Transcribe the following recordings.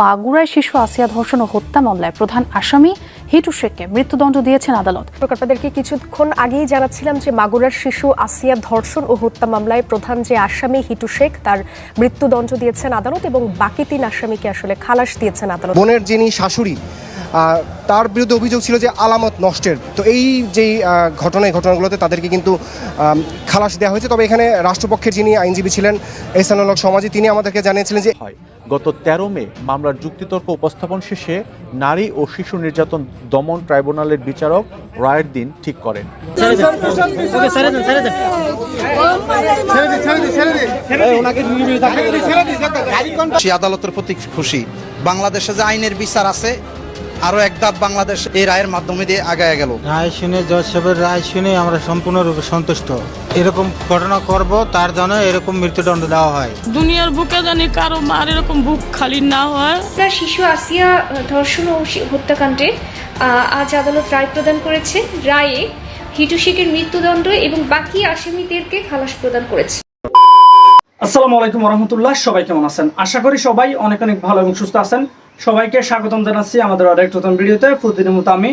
মাগুরায় শিশু আসিয়া ধর্ষণ ও হত্যা মামলায় প্রধান আসামি হিটু শেখকে মৃত্যুদণ্ড দিয়েছেন আদালত। আপনাদেরকে কিছুক্ষণ আগেই জানাচ্ছিলাম যে মাগুরার শিশু আসিয়া ধর্ষণ ও হত্যা মামলায় প্রধান যে আসামি হিটু শেখ তার মৃত্যুদণ্ড দিয়েছেন আদালত এবং বাকি তিন আসামিকে আসলে খালাস দিয়েছেন আদালত। বোনের যিনি শাশুড়ি তার বিরুদ্ধে অভিযোগ ছিল যে আলামত নষ্টের। তো এই যে ঘটনা এই ঘটনাগুলোতে তাদেরকে কিন্তু খালাস দেওয়া হয়েছে। তবে এখানে রাষ্ট্রপক্ষের যিনি আইনজীবী ছিলেন এহসানুল হক সমাজে তিনি আমাদেরকে জানিয়েছিলেন যে হয়। গত তেরো মে মামলার যুক্তিতর্ক উপস্থাপন শেষে নারী ও শিশু নির্যাতন দমন ট্রাইব্যুনালের বিচারক রায়ের দিন। ঠিক করেন আদালতের প্রতি খুশি। বাংলাদেশে যে আইনের বিচার আছে আরও এক ধাপ বাংলাদেশ এই রায়ের মাধ্যমে দিয়ে আগায় গেল। রায় শুনে জজ সাহেবের রায় শুনে আমরা সম্পূর্ণরূপে সন্তুষ্ট। এরকম ঘটনা করব তার জন্য এরকম মৃত্যুদণ্ড দেওয়া হয়। দুনিয়ার বুকে জানি কারও মার এরকম বুক খালি না হয়। তার শিশু আসিয়া ধর্ষণ ও হত্যাকাণ্ডে আহ, আজ আদালত রায় প্রদান করেছে। রায়ে হিটু শেখের মৃত্যুদণ্ড এবং বাকি আসামিদেরকে খালাস প্রদান করেছে। আসসালামু আলাইকুম রহমতুল্লাহ সবাই কেমন আছেন? আশা করি সবাই অনেক অনেক ভালো এবং সুস্থ আছেন। সবাইকে স্বাগতম জানাচ্ছি আমাদের আরেক নতুন ভিডিওতে। প্রতিদিনের মতো আমি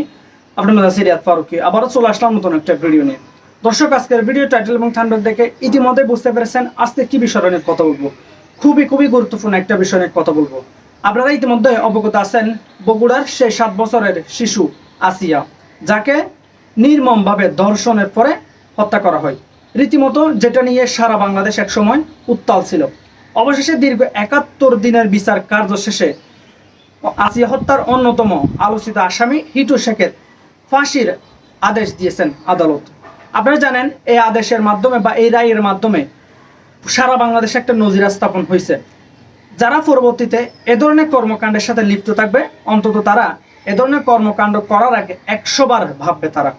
আপনার মধ্যে সিরিয়াত ফারুকি। আবারও চলে আসলাম নতুন একটা ভিডিও নিয়ে। দর্শক, আজকের ভিডিও টাইটেল এবং থান্ডার দেখে ইতিমধ্যে বুঝতে পেরেছেন আজকে কি বিষয় নিয়ে কথা বলব। খুবই খুবই গুরুত্বপূর্ণ একটা বিষয় নিয়ে কথা বলব। আপনারা ইতিমধ্যে অবগত আছেন, বগুড়ার সেই সাত বছরের শিশু আসিয়া, যাকে নির্মমভাবে ধর্ষণের পরে হত্যা করা হয়। রীতিমতো যেটা নিয়ে সারা বাংলাদেশ একসময় উত্তাল ছিল। অবশেষে দীর্ঘ একাত্তর দিনের বিচার কার্য শেষে আসিয়া হত্যার অন্যতম আলোচিত আসামি হিটু শেখের ফাঁসির আদেশ দিয়েছেন আদালত। আপনারা জানেন, এই আদেশের মাধ্যমে বা এই রায়ের মাধ্যমে সারা বাংলাদেশে একটা নজিরা স্থাপন হয়েছে। যারা পরবর্তীতে এ ধরনের কর্মকাণ্ডের সাথে লিপ্ত থাকবে, অন্তত তারা এ ধরনের কর্মকাণ্ড করার আগে একশো বার ভাববে তারা।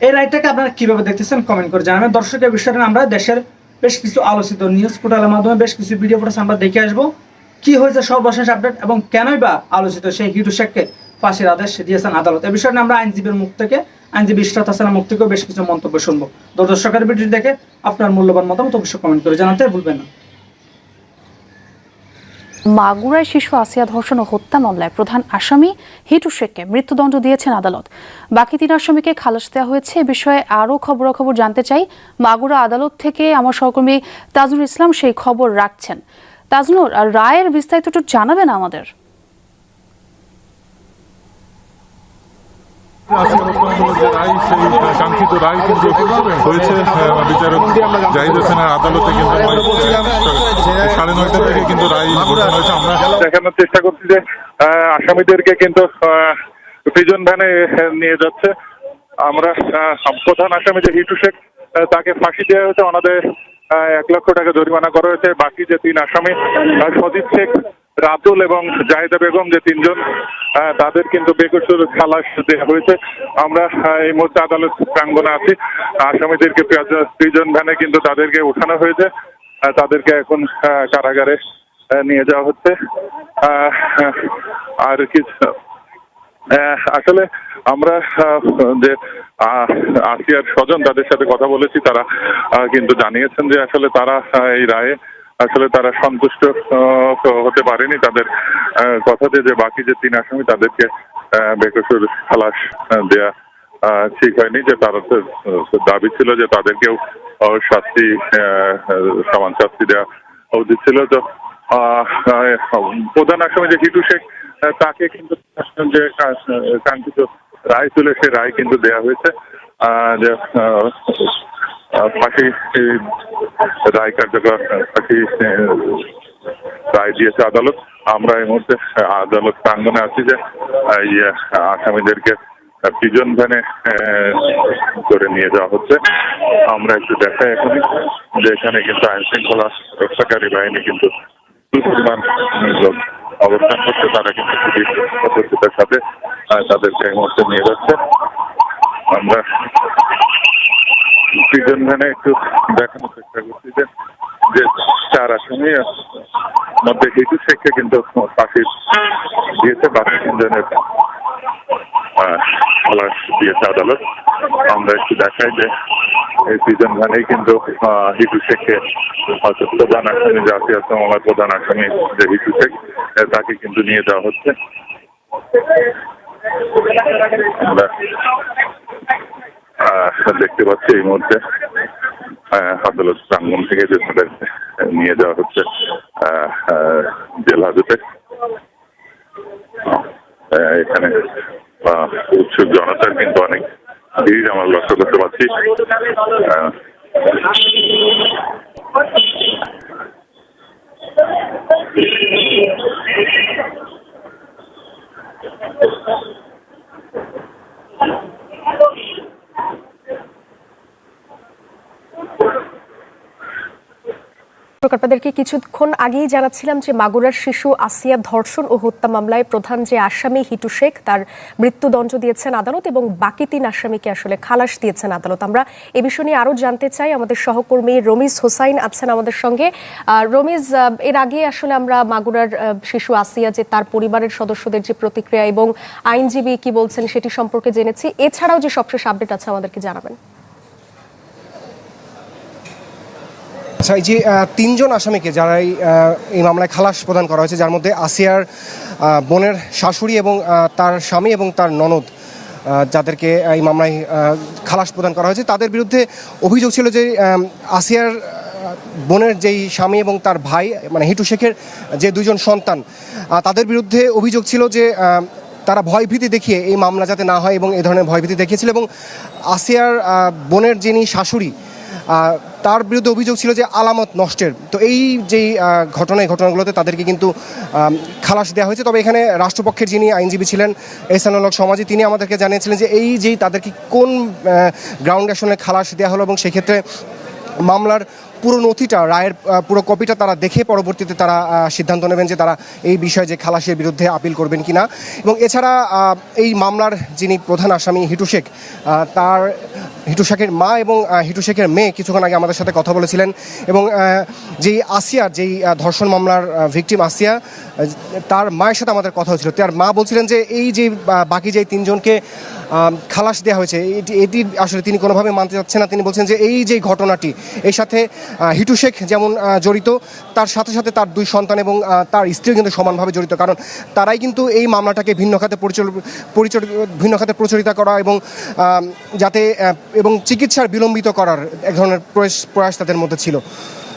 এই রায়টাকে আপনারা কীভাবে দেখতেছেন কমেন্ট করে জানাবেন। দর্শকের বিষয়টা আমরা দেশের বেশ কিছু আলোচিত নিউজ পোর্টালের মাধ্যমে বেশ কিছু ভিডিও ফুটেজ আমরা দেখে আসব। কি হয়েছে সর্বশেষ আপডেট এবং কেনই বা আলোচিত সেই হিটু শেখকে ফাঁসির আদেশ দিয়েছেন আদালত? এ বিষয়ে আমরা আইনজীবীর মুখ থেকে, আইনজীবী ইশরাত হাসানের মুখ থেকেও বেশ কিছু মন্তব্য শুনব। দর্শকের ভিডিও দেখে আপনার মূল্যবান মতামত অবশ্যই কমেন্ট করে জানাতে ভুলবেন না। মাগুরায় শিশু আসিয়া ধর্ষণ ও হত্যা মামলায় প্রধান আসামি হিটু শেখকে মৃত্যুদণ্ড দিয়েছেন আদালত। বাকি তিন আসামিকে খালাস দেওয়া হয়েছে। এ বিষয়ে আরও খবরাখবর জানতে চাই মাগুরা আদালত থেকে আমার সহকর্মী তাজনুর ইসলাম সেই খবর রাখছেন। তাজনুর, আর রায়ের বিস্তারিত একটু জানাবেন আমাদের। কিন্তু দেখানোর চেষ্টা করছি যে আসামিদেরকে কিন্তু প্রিজন ভ্যানে নিয়ে যাচ্ছে। আমরা প্রধান আসামি যে হিটু শেখ তাকে ফাঁসি দেওয়া হয়েছে। ওনাদের এক লক্ষ টাকা জরিমানা করা হয়েছে। বাকি যে তিন আসামি সজিব শেখ, রাতুল এবং জাহিদা বেগম যে তিনজন তাদের কিন্তু বেকসুর খালাস দেওয়া হয়েছে। আমরা এই মুহূর্তে আদালত প্রাঙ্গণে আছি। আসামিদেরকে প্রিজন ভ্যানে কিন্তু তাদেরকে উঠানো হয়েছে। তাদেরকে এখন কারাগারে নিয়ে যাওয়া হচ্ছে। আর কিছু আসলে আমরা যে আসিয়ার স্বজন তাদের সাথে কথা বলেছি, তারা কিন্তু জানিয়েছেন যে আসলে তারা এই রায়ে আসলে তারা সন্তুষ্ট হতে পারেনি তাদের কথাতে যে বাকি যে তিন আসামি তাদেরকে বেকসুর খালাস দেয়া ঠিক হয়নি, যে তারা দাবি ছিল যে তাদেরকেও শাস্তি সমান শাস্তি দেওয়া উচিত ছিল। তো প্রধান আসামি যে হিটু শেখ তাকে কিন্তু যে কাঙ্ক্ষিত রায় তুলে সে রায় কিন্তু দেয়া হয়েছে। যে ফাঁসি রায় কার্যকর ফাঁসি রায় দিয়েছে আদালত। আমরা এই মুহূর্তে আদালত প্রাঙ্গনে আছি যে ইয়ে, আসামিদেরকে প্রিজন ভ্যানে করে নিয়ে যাওয়া হচ্ছে। আমরা একটু দেখাই এখনই যে এখানে কিন্তু আইন শৃঙ্খলা রক্ষাকারী বাহিনী কিন্তু প্রচুর পরিমাণ অবস্থান করছে। তারা কিন্তু খুবই সতর্কতার সাথে তাদেরকে এই মুহূর্তে নিয়ে যাচ্ছে। আমরা প্রিজন ভ্যানে একটু দেখানোর চেষ্টা করছি যে যে চার আসামি মধ্যে হিটু শেখকে কিন্তু ফাঁসি দিয়েছে বাকি তিনজনের খালাস দিয়েছে আদালত। আমরা একটু দেখাই যে এই প্রিজন ভ্যানেই কিন্তু হিটু শেখকে অর্থাৎ প্রধান আসামি জাতীয় মামলার প্রধান আসামি যে হিটু শেখ, তাকে কিন্তু নিয়ে যাওয়া হচ্ছে। আমরা দেখতে পাচ্ছি এই মুহূর্তে আদালত প্রাঙ্গন থেকে যে নিয়ে যাওয়া হচ্ছে জেল হাজতে। এখানে উৎসুক জনতার কিন্তু অনেক ভিড়, আমরা লক্ষ্য করতে পারছি। আহ, আপনাদেরকে কিছুক্ষণ আগেই জানাচ্ছিলাম যে মাগুরার শিশু আসিয়া ধর্ষণ ও হত্যা মামলায় প্রধান যে আসামি হিটু শেখ তার মৃত্যুদণ্ড দিয়েছেন আদালত এবং বাকি তিন আসামিকে আসলে খালাস দিয়েছেন আদালত। আমরা এ বিষয় নিয়ে আরও জানতে চাই। আমাদের সহকর্মী রমিজ হোসাইন আছেন আমাদের সঙ্গে। রমিজ এর আগে আসলে আমরা মাগুরার শিশু আসিয়া যে তার পরিবারের সদস্যদের যে প্রতিক্রিয়া এবং আইনজীবী কি বলছেন সেটি সম্পর্কে জেনেছি। এছাড়াও যে সবশেষ আপডেট আছে আমাদেরকে জানাবেন। আচ্ছা এই যে তিনজন আসামিকে যারা এই, মামলায় খালাস প্রদান করা হয়েছে যার মধ্যে আসিয়ার বোনের শাশুড়ি এবং তার স্বামী এবং তার ননদ যাদেরকে এই মামলায় খালাস প্রদান করা হয়েছে। তাদের বিরুদ্ধে অভিযোগ ছিল যে আসিয়ার বোনের যেই স্বামী এবং তার ভাই মানে হিটু শেখের যে দুজন সন্তান তাদের বিরুদ্ধে অভিযোগ ছিল যে তারা ভয়ভীতি দেখিয়ে এই মামলা যাতে না হয় এবং এই ধরনের ভয়ভীতি দেখিয়েছিল এবং আসিয়ার বোনের যিনি শাশুড়ি তার বিরুদ্ধে অভিযোগ ছিল যে আলামত নষ্টের। তো এই যে ঘটনা, এই ঘটনাগুলোতে তাদেরকে কিন্তু খালাস দেওয়া হয়েছে। তবে এখানে রাষ্ট্রপক্ষের যিনি আইনজীবী ছিলেন এসানুল্লক সমাজে, তিনি আমাদেরকে জানিয়েছিলেন যে এই যেই তাদেরকে কোন গ্রাউন্ড আসলে খালাস দেওয়া হলো এবং সেক্ষেত্রে মামলার পুরো নথিটা, রায়ের পুরো কপিটা তারা দেখে পরবর্তীতে তারা সিদ্ধান্ত নেবেন যে তারা এই বিষয়ে যে খালাসের বিরুদ্ধে আপিল করবেন কিনা। এবং এছাড়া এই মামলার যিনি প্রধান আসামি হিটু শেখ তার, হিটু শেখের মা এবং হিটু শেখের মেয়ে কিছুক্ষণ আগে আমাদের সাথে কথা বলেছিলেন। এবং যেই আসিয়া যেই ধর্ষণ মামলার ভিকটিম আসিয়া তার মায়ের সাথে আমাদের কথা হয়েছিল। তার মা বলছিলেন যে এই যে বাকি যে তিনজনকে খালাস দেওয়া হয়েছে, এটি এটি আসলে তিনি কোনোভাবে মানতে চাচ্ছেন না। তিনি বলছেন যে এই যে ঘটনাটি, এর সাথে হিটু শেখ যেমন জড়িত, তার সাথে সাথে তার দুই সন্তান এবং তার স্ত্রীও কিন্তু সমানভাবে জড়িত। কারণ তারাই কিন্তু এই মামলাটাকে ভিন্ন খাতে পরিচাল- ভিন্ন খাতে প্রচলিত করা এবং যাতে এবং চিকিৎসার বিলম্বিত করার এক ধরনের প্রয়াস প্রয়াস তাদের মধ্যে ছিল।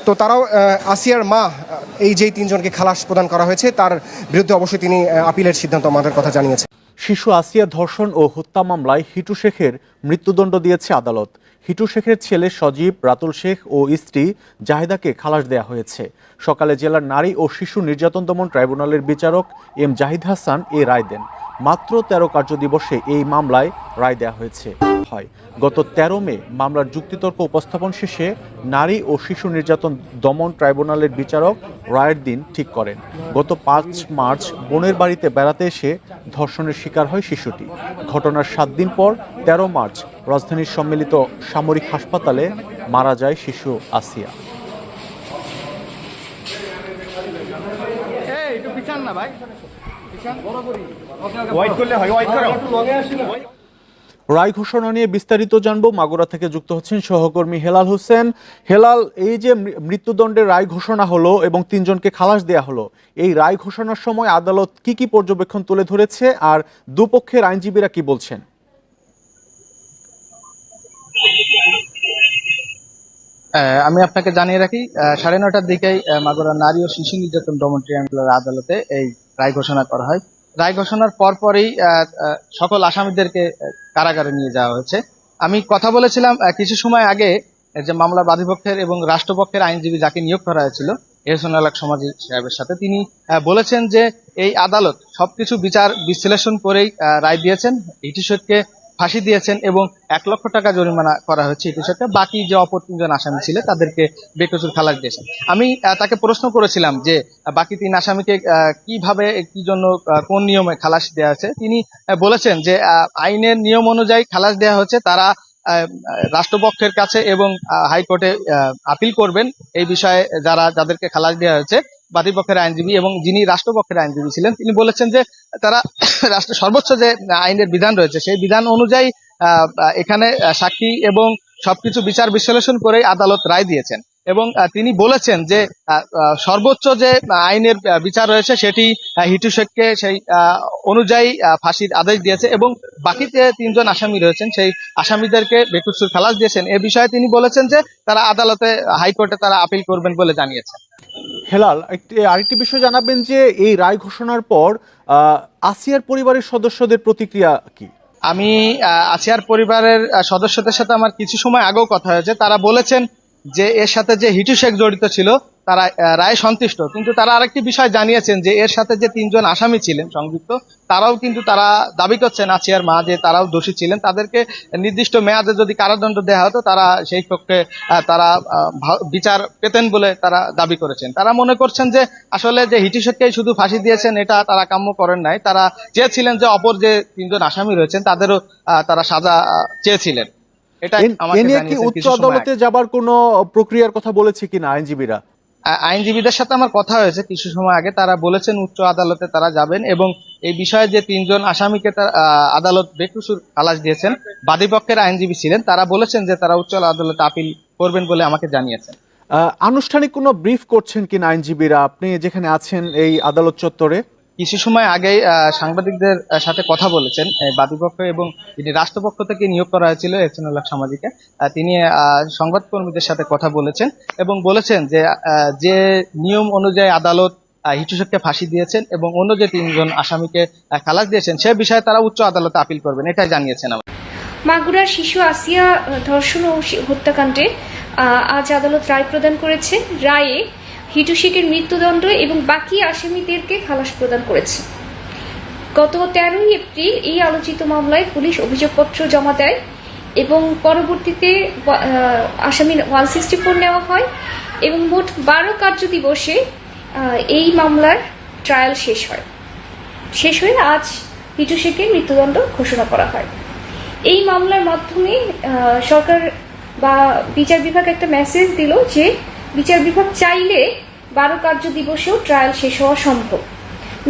তো তারাও আসিয়ার মা এই যেই তিনজনকে খালাস প্রদান করা হয়েছে, তার বিরুদ্ধে অবশ্যই তিনি আপিলের সিদ্ধান্ত আমাদের কথা জানিয়েছেন। শিশু আসিয়া ধর্ষণ ও হত্যা মামলায় হিটু শেখের মৃত্যুদণ্ড দিয়েছে আদালত। হিটু শেখের ছেলে সজীব রাতুল শেখ ও স্ত্রী জাহেদাকে খালাস দেয়া হয়েছে। সকালে জেলার নারী ও শিশু নির্যাতন দমন ট্রাইব্যুনালের বিচারক এম জাহিদ হাসান এ রায় দেন। মাত্র তেরো কার্যদিবসে এই মামলায় রায় দেয়া হয়েছে। হয়, গত তেরো মে মামলার যুক্তিতর্ক উপস্থাপন শেষে নারী ও শিশু নির্যাতন দমন ট্রাইব্যুনালের বিচারক রায়ের দিন ঠিক করেন। গত পাঁচ মার্চ বোনের বাড়িতে বেড়াতে এসে ধর্ষণের শিকার হয় শিশুটি। ঘটনার সাত দিন পর তেরো মার্চ রাজধানীর সম্মিলিত সামরিক হাসপাতালে মারা যায় শিশু আসিয়া। রায় ঘোষণা নিয়ে বিস্তারিত জানব। মাগুরা থেকে যুক্ত হচ্ছেন সহকর্মী হেলাল হোসেন। হেলাল, এই যে মৃত্যুদণ্ডের রায় ঘোষণা হলো এবং তিনজনকে খালাস দেয়া হলো, এই রায় ঘোষণার সময় আদালত কি কি পর্যবেক্ষণ তুলে ধরেছে আর দুপক্ষের আইনজীবীরা কি বলছেন? আমি আপনাকে জানিয়ে রাখি সাড়ে নটার আহ, মাগুরা নারী ও শিশু নির্যাতন দমন ট্রাইব্যুনাল আদালতে এই রায় ঘোষণা করা হয়। রায় ঘোষণার পরপরই সকল আসামিদেরকে কারাগারে নিয়ে যাওয়া হয়েছে। আমি কথা বলেছিলাম কিছু সময় আগে যে মামলার বাদীপক্ষের এবং রাষ্ট্রপক্ষের আইনজীবী যাকে নিয়োগ করা হয়েছিল এহসান আলাক সমাজি সাহেবের সাথে তিনি বলেছেন যে এই আদালত সবকিছু বিচার বিশ্লেষণ করেই রায় দিয়েছেন। ইটিশোরকে ফাঁসি দিয়েছেন এবং এক লক্ষ টাকা জরিমানা করা হচ্ছে ইতিসাথে বাকি যে অপর তিনজন আসামি ছিল, তাদেরকে বেকসুর খালাস দিয়েছেন। আমি তাকে প্রশ্ন করেছিলাম যে বাকি তিন আসামিকে কীভাবে, কি জন্য কোন নিয়মে খালাস দেওয়া হয়েছে তিনি বলেছেন যে আইনের নিয়ম অনুযায়ী খালাস দেওয়া হচ্ছে, তারা রাষ্ট্রপক্ষের কাছে এবং হাইকোর্টে আপিল করবেন। এই বিষয়ে যারা, যাদেরকে খালাস দেওয়া হয়েছে বাদীপক্ষের আইনজীবী এবং যিনি রাষ্ট্রপক্ষের আইনজীবী ছিলেন, তিনি বলেছেন যে তারা রাষ্ট্র, সর্বোচ্চ যে আইনের বিধান রয়েছে, সেই বিধান অনুযায়ী এখানে সাক্ষী এবং সবকিছু বিচার বিশ্লেষণ করে আদালত রায় দিয়েছেন। এবং তিনি বলেছেন যে সর্বোচ্চ যে আইনের বিচার রয়েছে সেটি হিটু শেখকে সেই অনুযায়ী ফাঁসির আদেশ দিয়েছে এবং বাকি যে তিনজন আসামি রয়েছেন সেই আসামিদেরকে বেকুসুর খালাস দিয়েছেন। এ বিষয়ে তিনি বলেছেন যে তারা আদালতে হাইকোর্টে তারা আপিল করবেন বলে জানিয়েছেন। হেলাল একটি আরেকটি বিষয় জানাবেন যে এই রায় ঘোষণার পর আহ, আসিয়ার পরিবারের সদস্যদের প্রতিক্রিয়া কি? আমি আসিয়ার পরিবারের সদস্যদের সাথে আমার কিছু সময় আগেও কথা হয়েছে। তারা বলেছেন যে এর সাথে যে হিটু শেখ জড়িত ছিল, তারা রায় সন্তুষ্ট। কিন্তু তারা আরেকটি বিষয় জানিয়েছেন যে এর সাথে যে তিনজন আসামি ছিলেন সংযুক্ত, তারাও কিন্তু তারা দাবি করছেন আসিয়ার মা যে তারাও দোষী ছিলেন। তাদেরকে নির্দিষ্ট মেয়াদে যদি কারাদণ্ড দেওয়া হতো, তারা সেই পক্ষে তারা বিচার পেতেন বলে তারা দাবি করেছেন। তারা মনে করছেন যে আসলে যে হিটু শেখকেই শুধু ফাঁসি দিয়েছেন, এটা তারা কাম্য করেন নাই। তারা চেয়েছিলেন যে অপর যে তিনজন আসামি রয়েছেন, তাদেরও তারা সাজা চেয়েছিলেন। এটা এ- নিয়ে কি উচ্চ আদালতে যাবার কোনো প্রক্রিয়ার কথা বলেছে কিনা আইনজীবীরা? আইনজীবীদের সাথে আমার কথা হয়েছে কিছু সময় আগে। তারা বলেছেন উচ্চ আদালতে তারা যাবেন এবং এই বিষয়ে যে তিনজন আসামিকে তারা, আদালত বেকসুর খালাস দিয়েছেন বাদীপক্ষের আইনজীবী ছিলেন। তারা বলেছেন যে তারা উচ্চ আদালতে আপিল করবেন বলে আমাকে জানিয়েছেন। আহ, আনুষ্ঠানিক কোনো ব্রিফ করছেন কিনা আইনজীবীরা? আপনি যেখানে আছেন এই আদালত চত্বরে? কিছু সময় আহ, সাংবাদিকদের সাথে কথা বলেছেন বাদীপক্ষ এবং যিনি রাষ্ট্রপক্ষ থেকে নিয়োগ করা হয়েছিল এহসানুল হক সামাজিকে তিনি সংবাদকর্মীদের সাথে কথা বলেছেন এবং বলেছেন যে যে নিয়ম অনুযায়ী আদালত আহ, ফাঁসি দিয়েছেন এবং অন্য যে তিনজন আসামিকে খালাস দিয়েছেন সে বিষয়ে তারা উচ্চ আদালতে আপিল করবেন এটাই জানিয়েছেন আমার মাগুরার শিশু আসিয়া ধর্ষণ ও হত্যাকাণ্ডে আজ আদালত রায় প্রদান করেছে। রায়ে হিটু শেখের মৃত্যুদণ্ড এবং বাকি আসামিদেরকে খালাস প্রদান করেছে। গত তেরোই এপ্রিল এই আলোচিত মামলায় পুলিশ অভিযোগপত্র জমা দেয় এবং পরবর্তীতে আসামি ওয়ান সিক্সটি ফোর নেওয়া হয় এবং মোট বারো কার্য দিবসে এই মামলার ট্রায়াল শেষ হয়। শেষ হয়ে আজ হিটু শেখের মৃত্যুদণ্ড ঘোষণা করা হয়। এই মামলার মাধ্যমে সরকার বা বিচার বিভাগ একটা মেসেজ দিল যে বিচার বিভাগ চাইলে বারো কার্য দিবসেও ট্রায়াল শেষ হওয়া সম্ভব।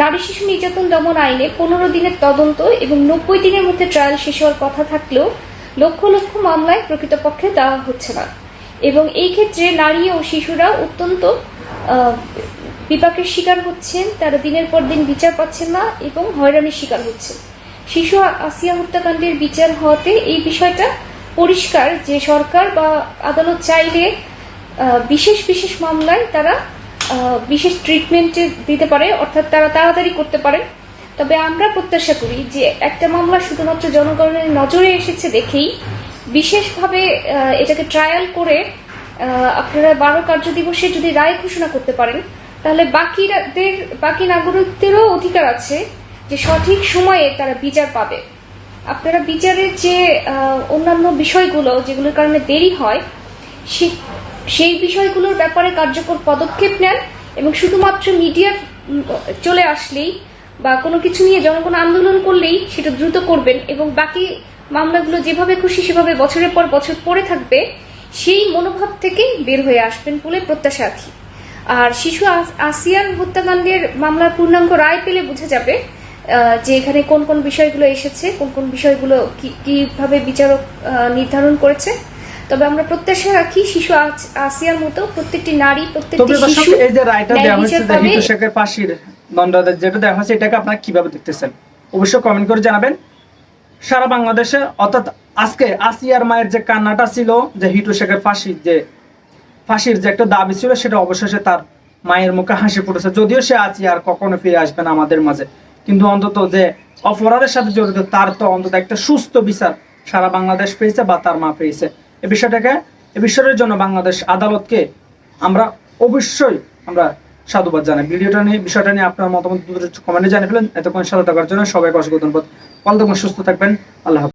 নারী শিশু নির্যাতন দমন আইনে পনেরো দিনের তদন্ত এবং নব্বই দিনের মধ্যে ট্রায়াল শেষ হওয়ার কথা থাকলেও লক্ষ লক্ষ মামলায় প্রকৃতপক্ষে দেওয়া হচ্ছে না। এবং এই ক্ষেত্রে নারী ও শিশুরা অত্যন্ত বিপাকের শিকার হচ্ছেন, তারা দিনের পর দিন বিচার পাচ্ছেন না এবং হয়রানির শিকার হচ্ছে শিশু আসিয়া হত্যাকাণ্ডের বিচার হওয়াতে এই বিষয়টা পরিষ্কার যে সরকার বা আদালত চাইলে বিশেষ বিশেষ মামলায় তারা বিশেষ ট্রিটমেন্ট দিতে পারে, অর্থাৎ তারা তাড়াতাড়ি করতে পারে। তবে আমরা প্রত্যাশা করি যে একটা মামলা শুধুমাত্র জনগণের নজরে এসেছে দেখেই বিশেষভাবে এটাকে ট্রায়াল করে আপনারা বারো কার্য দিবসে যদি রায় ঘোষণা করতে পারেন, তাহলে বাকিদের বাকি নাগরিকদেরও অধিকার আছে যে সঠিক সময়ে তারা বিচার পাবে। আপনারা বিচারের যে অন্যান্য বিষয়গুলো যেগুলোর কারণে দেরি হয়, সে- সেই বিষয়গুলোর ব্যাপারে কার্যকর পদক্ষেপ নেন এবং শুধুমাত্র মিডিয়ার চলে আসলেই বা কোনো কিছু নিয়ে জনগণ আন্দোলন করলেই সেটা দ্রুত করবেন এবং বাকি মামলাগুলো যেভাবে খুশি সেভাবে বছরের পর বছর পড়ে থাকবে, সেই মনোভাব থেকে বের হয়ে আসবেন বলে প্রত্যাশা রাখি আর শিশু আস- আসিয়ান হত্যাকাণ্ডের মামলার পূর্ণাঙ্গ রায় পেলে বোঝা যাবে যে এখানে কোন কোন বিষয়গুলো এসেছে, কোন কোন বিষয়গুলো কীভাবে বিচারক নির্ধারণ করেছে। তবে আমরা প্রত্যাশা রাখি শিশু আসিয়ার মতো প্রত্যেকটি নারী প্রত্যেকটি শিশু এই যে রায়টা ন্যায় দেওয়া হয়েছে যে পাবে। শেখের ফাঁসির দণ্ড যেটা দেওয়া হয়েছে এটাকে আপনারা কীভাবে দেখতেছেন? অবশ্যই কমেন্ট করে জানাবেন। সারা বাংলাদেশে অর্থাৎ আজকে আসিয়ার মায়ের যে কান্নাটা ছিল যে হিটু শেখের ফাঁসির যে ফাঁসির যে একটা দাবি ছিল সেটা অবশেষে তার মায়ের মুখে হাসি ফুটেছে। যদিও সে আছে আর কখনো ফিরে আসবে না আমাদের মাঝে। কিন্তু অন্তত যে অপরাধের সাথে জড়িত তার তো অন্তত একটা সুস্থ বিচার সারা বাংলাদেশ পেয়েছে বা তার মা পেয়েছে। এই বিষয়টাকে, এ বিষয়ের জন্য বাংলাদেশ আদালতকে আমরা অবশ্যই আমরা সাধুবাদ জানাই। ভিডিওটা নিয়ে, বিষয়টা নিয়ে আপনার মতামত কমেন্টে জানিয়ে ফেলেন। এতক্ষণ সাথে থাকার জন্য সবাইকে অসংখ্য ধন্যবাদ। সুস্থ থাকবেন। আল্লাহ।